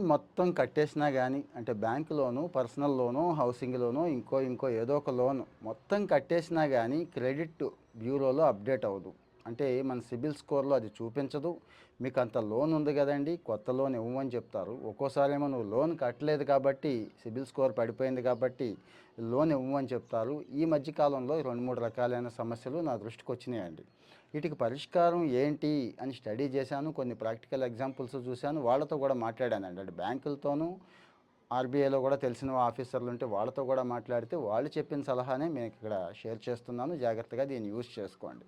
మొత్తం కట్టేసినా కానీ అంటే bank loan personal loan housing loan ఇంకో ఇంకో ఏదో ఒక లోన్ మొత్తం కట్టేసినా కానీ క్రెడిట్ బ్యూరోలో అప్డేట్ అవ్వదు. అంటే మన సిబిల్ స్కోర్లో అది చూపించదు. మీకు అంత లోన్ ఉంది కదండి కొత్త లోన్ ఇవ్వమని చెప్తారు. ఒక్కోసారి ఏమో నువ్వు లోన్ కట్టలేదు కాబట్టి సిబిల్ స్కోర్ పడిపోయింది కాబట్టి లోన్ ఇవ్వమని చెప్తారు. ఈ మధ్యకాలంలో రెండు మూడు రకాలైన సమస్యలు నా దృష్టికి వచ్చినాయండి. వీటికి పరిష్కారం ఏంటి అని స్టడీ చేశాను కొన్ని ప్రాక్టికల్ ఎగ్జాంపుల్స్ చూశాను వాళ్ళతో కూడా మాట్లాడానండి. అంటే బ్యాంకులతోనూ ఆర్బీఐలో కూడా తెలిసిన ఆఫీసర్లు ఉంటే వాళ్ళతో కూడా మాట్లాడితే వాళ్ళు చెప్పిన సలహానే మేము ఇక్కడ షేర్ చేస్తున్నాను. జాగ్రత్తగా దీన్ని యూజ్ చేసుకోండి.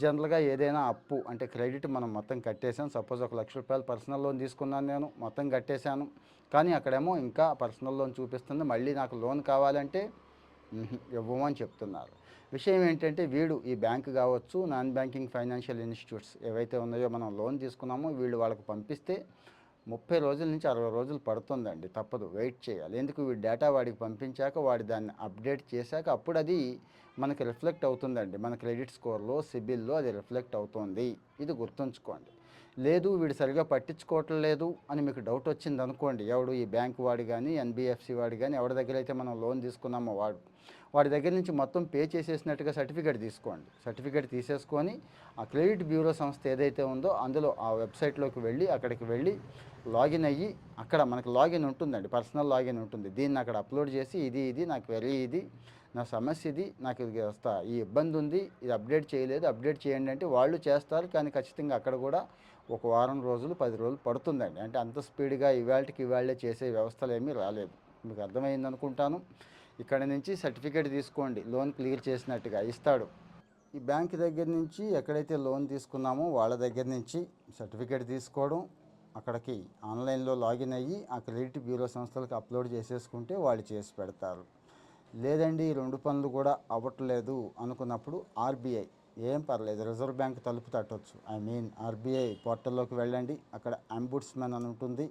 జనరల్గా ఏదైనా అప్పు అంటే క్రెడిట్ మనం మొత్తం కట్టేసాం సపోజ్ ఒక లక్ష రూపాయలు పర్సనల్ లోన్ తీసుకున్నాను నేను మొత్తం కట్టేశాను. కానీ అక్కడేమో ఇంకా పర్సనల్ లోన్ చూపిస్తుంది. మళ్ళీ నాకు లోన్ కావాలంటే ఇవ్వమని చెప్తున్నారు. విషయం ఏంటంటే వీడు ఈ బ్యాంక్ కావచ్చు నాన్ బ్యాంకింగ్ ఫైనాన్షియల్ ఇన్స్టిట్యూట్స్ ఏవైతే ఉన్నాయో మనం లోన్ తీసుకున్నామో వీళ్ళు వాళ్ళకి పంపిస్తే ముప్పై రోజుల నుంచి అరవై రోజులు పడుతుందండి తప్పదు వెయిట్ చేయాలి. ఎందుకు వీడి డేటా వాడికి పంపించాక వాడి దాన్ని అప్డేట్ చేశాక అప్పుడు అది మనకి రిఫ్లెక్ట్ అవుతుందండి. మన క్రెడిట్ స్కోర్లో సిబిల్లో అది రిఫ్లెక్ట్ అవుతుంది. ఇది గుర్తుంచుకోండి. లేదు వీడు సరిగా పట్టించుకోవటం లేదు అని మీకు డౌట్ వచ్చింది అనుకోండి. ఎవడు ఈ బ్యాంక్ వాడు కానీ ఎన్బిఎఫ్సి వాడు కానీ ఎవరి దగ్గర అయితే మనం లోన్ తీసుకున్నామో వాడు వాడి దగ్గర నుంచి మొత్తం పే చేసేసినట్టుగా సర్టిఫికేట్ తీసుకోండి. సర్టిఫికేట్ తీసేసుకొని ఆ క్రెడిట్ బ్యూరో సంస్థ ఏదైతే ఉందో అందులో ఆ వెబ్సైట్లోకి వెళ్ళి అక్కడికి వెళ్ళి లాగిన్ అయ్యి అక్కడ మనకు లాగిన్ ఉంటుందండి పర్సనల్ లాగిన్ ఉంటుంది. దీన్ని అక్కడ అప్లోడ్ చేసి ఇది ఇది నాకు వెరీ ఇది నా సమస్య ఇది నాకు ఇది వస్తా ఈ ఇబ్బంది ఉంది ఇది అప్డేట్ చేయలేదు అప్డేట్ చేయండి అంటే వాళ్ళు చేస్తారు. కానీ ఖచ్చితంగా అక్కడ కూడా ఒక వారం రోజులు పది రోజులు పడుతుందండి. అంటే అంత స్పీడ్గా ఇవాళకి ఇవాళే చేసే వ్యవస్థలు ఏమీ రాలేదు. మీకు అర్థమైంది అనుకుంటాను. ఇక్కడ నుంచి సర్టిఫికేట్ తీసుకోండి. లోన్ క్లియర్ చేసినట్టుగా ఇస్తాడు. ఈ బ్యాంక్ దగ్గర నుంచి ఎక్కడైతే లోన్ తీసుకున్నామో వాళ్ళ దగ్గర నుంచి సర్టిఫికేట్ తీసుకోవడం అక్కడికి ఆన్లైన్లో లాగిన్ అయ్యి ఆ క్రెడిట్ బ్యూరో సంస్థలకు అప్లోడ్ చేసేసుకుంటే వాళ్ళు చేసి పెడతారు. లేదండి ఈ రెండు పనులు కూడా అవ్వట్లేదు అనుకున్నప్పుడు ఆర్బీఐ ఏం పర్లేదు రిజర్వ్ బ్యాంక్ తలుపు తట్టొచ్చు. ఐ మీన్ ఆర్బీఐ పోర్టల్లోకి వెళ్ళండి. అక్కడ అంబుడ్స్మెన్ అని ఉంటుంది.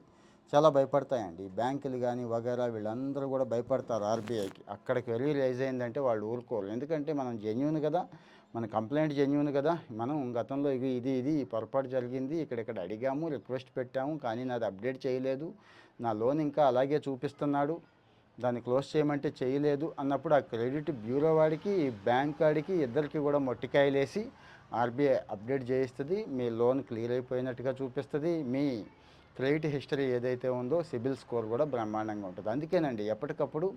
చాలా భయపడతాయండి. బ్యాంకులు కానీ వగేరా వీళ్ళందరూ కూడా భయపడతారు ఆర్బీఐకి. అక్కడికి వెళ్ళి రైజ్ అయిందంటే వాళ్ళు ఊరుకోరు. ఎందుకంటే మనం జెన్యున్ కదా. మన కంప్లైంట్ జెన్యున్ కదా. మనం గతంలో ఇది ఇది ఇది ఈ పొరపాటు జరిగింది. ఇక్కడిక్కడ అడిగాము రిక్వెస్ట్ పెట్టాము. కానీ నాది అప్డేట్ చేయలేదు. నా లోన్ ఇంకా అలాగే చూపిస్తున్నాడు. దాన్ని క్లోజ్ చేయమంటే చేయలేదు అన్నప్పుడు ఆ క్రెడిట్ బ్యూరో వాడికి ఈ బ్యాంక్ వాడికి ఇద్దరికి కూడా మొట్టికాయలేసి ఆర్బీఐ అప్డేట్ చేయిస్తుంది. మీ లోన్ క్లియర్ అయిపోయినట్టుగా చూపిస్తుంది. మీ క్రెడిట్ హిస్టరీ ఏదైతే ఉందో సిబిల్ స్కోర్ కూడా బ్రహ్మాండంగా ఉంటుంది. అందుకేనండి ఎప్పటికప్పుడు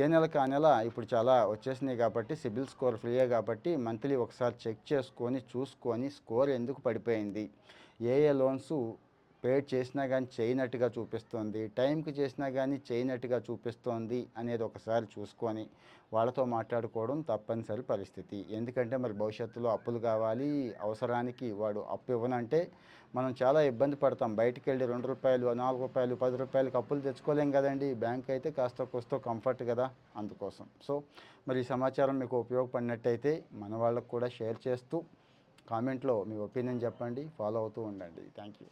ఏ నెలకు ఆ నెల ఇప్పుడు చాలా వచ్చేసినాయి కాబట్టి సిబిల్ స్కోర్ ఫ్రీయే కాబట్టి మంత్లీ ఒకసారి చెక్ చేసుకొని చూసుకొని స్కోర్ ఎందుకు పడిపోయింది? ఏ ఏ లోన్స్ పేడ్ చేసినా కానీ చేయనట్టుగా చూపిస్తోంది టైంకి చేసినా కానీ చేయనట్టుగా చూపిస్తోంది అనేది ఒకసారి చూసుకొని వాళ్ళతో మాట్లాడుకోవడం తప్పనిసరి పరిస్థితి. ఎందుకంటే మరి భవిష్యత్తులో అప్పులు కావాలి అవసరానికి వాడు అప్పు ఇవ్వనంటే మనం చాలా ఇబ్బంది పడతాం. బయటికి వెళ్ళి రెండు రూపాయలు నాలుగు రూపాయలు పది రూపాయలకి అప్పులు తెచ్చుకోలేం కదండి. బ్యాంక్ అయితే కాస్త కోస్తో కంఫర్ట్ కదా అందుకోసం. సో మరి ఈ సమాచారం మీకు ఉపయోగపడినట్టయితే మన వాళ్ళకు కూడా షేర్ చేస్తూ కామెంట్లో మీ ఒపీనియన్ చెప్పండి ఫాలో అవుతూ ఉండండి. Thank you